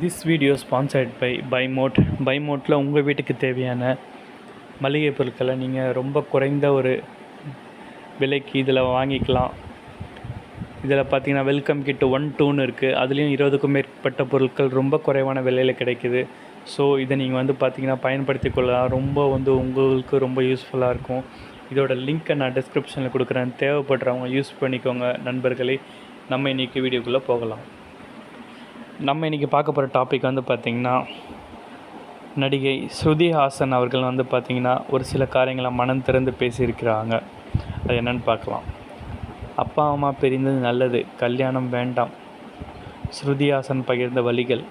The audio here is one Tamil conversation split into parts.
This video sponsored by by mode by மோட்டில் உங்கள் வீட்டுக்கு தேவையான மளிகை பொருட்களை நீங்கள் ரொம்ப குறைந்த ஒரு விலைக்கு இதில் வாங்கிக்கலாம். இதில் பார்த்தீங்கன்னா வெல்கம் கிட் ஒன் டூன்னு இருக்குது அதுலேயும் இருபதுக்கும் மேற்பட்ட பொருட்கள் ரொம்ப குறைவான விலையில் கிடைக்குது. ஸோ இதை நீங்கள் வந்து பார்த்தீங்கன்னா பயன்படுத்தி கொள்ளலாம். ரொம்ப வந்து உங்களுக்கு ரொம்ப யூஸ்ஃபுல்லாக இருக்கும். இதோட லிங்க்கை நான் டிஸ்கிரிப்ஷனில் கொடுக்குறேன். தேவைப்படுறவங்க யூஸ் பண்ணிக்கோங்க நண்பர்களே. நம்ம இன்றைக்கி வீடியோக்குள்ளே போகலாம். நம்ம இன்றைக்கி பார்க்க போகிற டாபிக் வந்து பார்த்திங்கன்னா நடிகை ஸ்ருதி ஹாசன் அவர்கள் வந்து பார்த்திங்கன்னா ஒரு சில காரியங்களை மனம் திறந்து பேசியிருக்கிறாங்க. அது என்னென்னு பார்க்கலாம். அப்பா அம்மா பிரிந்தது நல்லது கல்யாணம் வேண்டாம். ஸ்ருதி ஹாசன் பகிர்ந்த வழிகள்.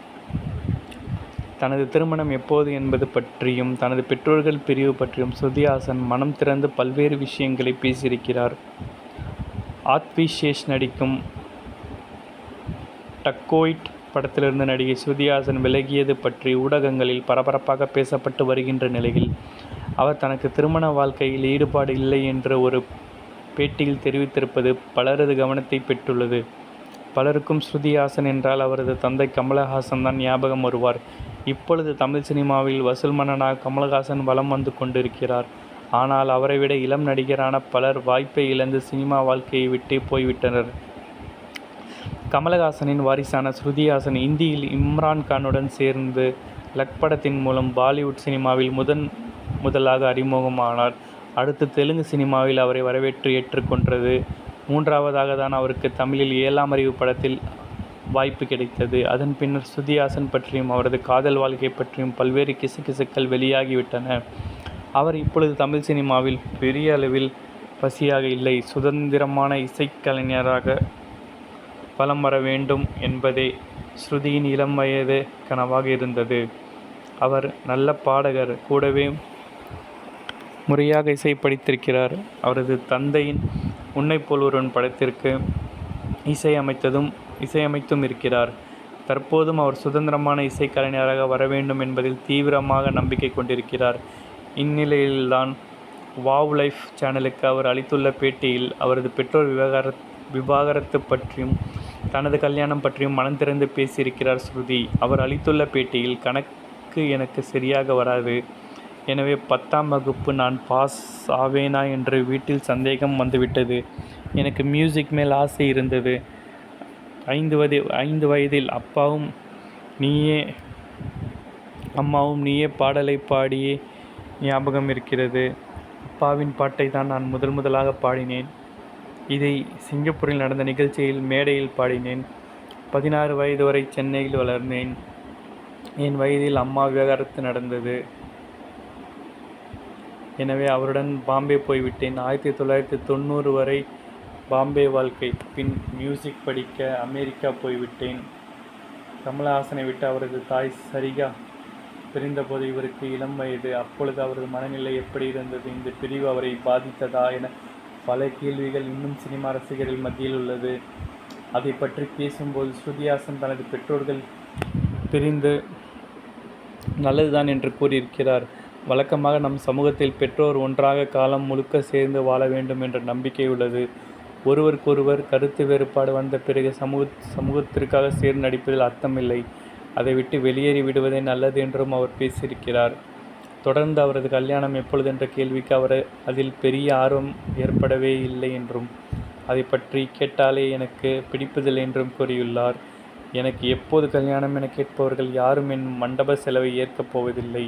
தனது திருமணம் எப்போது என்பது பற்றியும் தனது பெற்றோர்கள் பிரிவு பற்றியும் ஸ்ருதி ஹாசன் மனம் திறந்து பல்வேறு விஷயங்களை பேசியிருக்கிறார். ஆத்விசேஷ் நடிக்கும் டக்கோயிட் படத்திலிருந்து நடிகை ஸ்ருதிஹாசன் விலகியது பற்றி ஊடகங்களில் பரபரப்பாக பேசப்பட்டு வருகின்ற நிலையில் அவர் தனக்கு திருமண வாழ்க்கையில் ஈடுபாடு இல்லை என்ற ஒரு பேட்டியில் தெரிவித்திருப்பது பலரது கவனத்தை பெற்றுள்ளது. பலருக்கும் ஸ்ருதிஹாசன் என்றால் அவரது தந்தை கமலஹாசன் தான் ஞாபகம் வருவார். இப்பொழுது தமிழ் சினிமாவில் வசூல் மன்னனாக கமலஹாசன் வலம் வந்து கொண்டிருக்கிறார். ஆனால் அவரை விட இளம் நடிகரான பலர் வாய்ப்பை இழந்து சினிமா வாழ்க்கையை விட்டே போய்விட்டனர். கமலஹாசனின் வாரிசான ஸ்ருதிஹாசன் இந்தியில் இம்ரான் கானுடன் சேர்ந்து லக் படத்தின் மூலம் பாலிவுட் சினிமாவில் முதன் முதலாக அறிமுகமானார். அடுத்து தெலுங்கு சினிமாவில் அவரை வரவேற்று ஏற்றுக்கொண்டது. மூன்றாவதாக தான் அவருக்கு தமிழில் ஏழாம் அறிவு படத்தில் வாய்ப்பு கிடைத்தது. அதன் பின்னர் ஸ்ருதிஹாசன் பற்றியும் அவரது காதல் வாழ்க்கை பற்றியும் பல்வேறு கிசுகிசுக்கள் வெளியாகிவிட்டன. அவர் இப்பொழுது தமிழ் சினிமாவில் பெரிய அளவில் பசியாக இல்லை. சுதந்திரமான இசைக்கலைஞராக வலம் வர வேண்டும் என்பதே ஸ்ருதியின் இளம் வயது கனவாக இருந்தது. அவர் நல்ல பாடகர் கூடவே முறையாக இசை படித்திருக்கிறார். அவரது தந்தையின் உன்னை போல் ஒருவன் படத்திற்கு இசையமைத்ததும் இசையமைத்தும் இருக்கிறார். தற்போதும் அவர் சுதந்திரமான இசைக்கலைஞராக வர வேண்டும் என்பதில் தீவிரமாக நம்பிக்கை கொண்டிருக்கிறார். இந்நிலையில்தான் வாவ் லைஃப் சேனலுக்கு அவர் அளித்துள்ள பேட்டியில் அவரது பெற்றோர் விவகார விவாகரத்து பற்றியும் தனது கல்யாணம் பற்றியும் மனம் திறந்து பேசியிருக்கிறார் ஸ்ருதி. அவர் அளித்துள்ள பேட்டியில் கணக்கு எனக்கு சரியாக வராது. எனவே பத்தாம் வகுப்பு நான் பாஸ் ஆவேனா என்று வீட்டில் சந்தேகம் வந்துவிட்டது. எனக்கு மியூசிக் மேல் ஆசை இருந்தது. ஐந்து வயது ஐந்து வயதில் அப்பாவும் நீயே அம்மாவும் நீயே பாடலை பாடியே ஞாபகம் இருக்கிறது. அப்பாவின் பாட்டை தான் நான் முதல் முதலாக பாடினேன். இதை சிங்கப்பூரில் நடந்த நிகழ்ச்சியில் மேடையில் பாடினேன். பதினாறு வயது வரை சென்னையில் வளர்ந்தேன். என் வயதில் அம்மா விவகாரத்து நடந்தது. எனவே அவருடன் பாம்பே போய்விட்டேன். ஆயிரத்தி தொள்ளாயிரத்தி தொண்ணூறு வரை பாம்பே வாழ்க்கை பின் மியூசிக் படிக்க அமெரிக்கா போய்விட்டேன். கமலஹாசனை விட்டு அவரது தாய் சரிகா பிரிந்தபோது இவருக்கு இளம் வயது. அப்பொழுது அவரது மனநிலை எப்படி இருந்தது? இந்த பிரிவு அவரை பாதித்ததா என பல கேள்விகள் இன்னும் சினிமா ரசிகர்கள் மத்தியில் உள்ளது. அதை பற்றி பேசும்போது ஸ்ருதிஹாசன் தனது பெற்றோர்கள் பிரிந்து நல்லதுதான் என்று கூறியிருக்கிறார். வழக்கமாக நம் சமூகத்தில் பெற்றோர் ஒன்றாக காலம் முழுக்க சேர்ந்து வாழ வேண்டும் என்ற நம்பிக்கை உள்ளது. ஒருவருக்கொருவர் கருத்து வேறுபாடு வந்த பிறகு சமூக சமூகத்திற்காக சேர்ந்து நடிப்பதில் அர்த்தமில்லை அதை விட்டு வெளியேறி விடுவதே நல்லது என்றும் அவர் பேசியிருக்கிறார். தொடர்ந்து அவரது கல்யாணம் எப்பொழுது என்ற கேள்விக்கு அவர் அதில் பெரிய ஆர்வம் ஏற்படவே இல்லை என்றும் அதை பற்றி கேட்டாலே எனக்கு பிடிப்பதில்லை என்றும் கூறியுள்ளார். எனக்கு எப்போது கல்யாணம் என கேட்பவர்கள் யாரும் என் மண்டப செலவை ஏற்கப் போவதில்லை.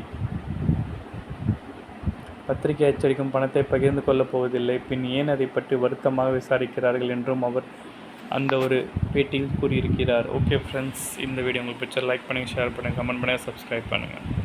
பத்திரிகை அச்சடிக்கும் பணத்தை பகிர்ந்து கொள்ளப் போவதில்லை. பின் ஏன் அதை பற்றி வருத்தமாக விசாரிக்கிறார்கள் என்றும் அவர் அந்த ஒரு பேட்டியில் கூறியிருக்கிறார். ஓகே ஃப்ரெண்ட்ஸ் இந்த வீடியோ உங்களுக்கு பிடிச்சா லைக் பண்ணுங்கள் ஷேர் பண்ணுங்கள் கமெண்ட் பண்ணுங்கள் சப்ஸ்கிரைப் பண்ணுங்கள்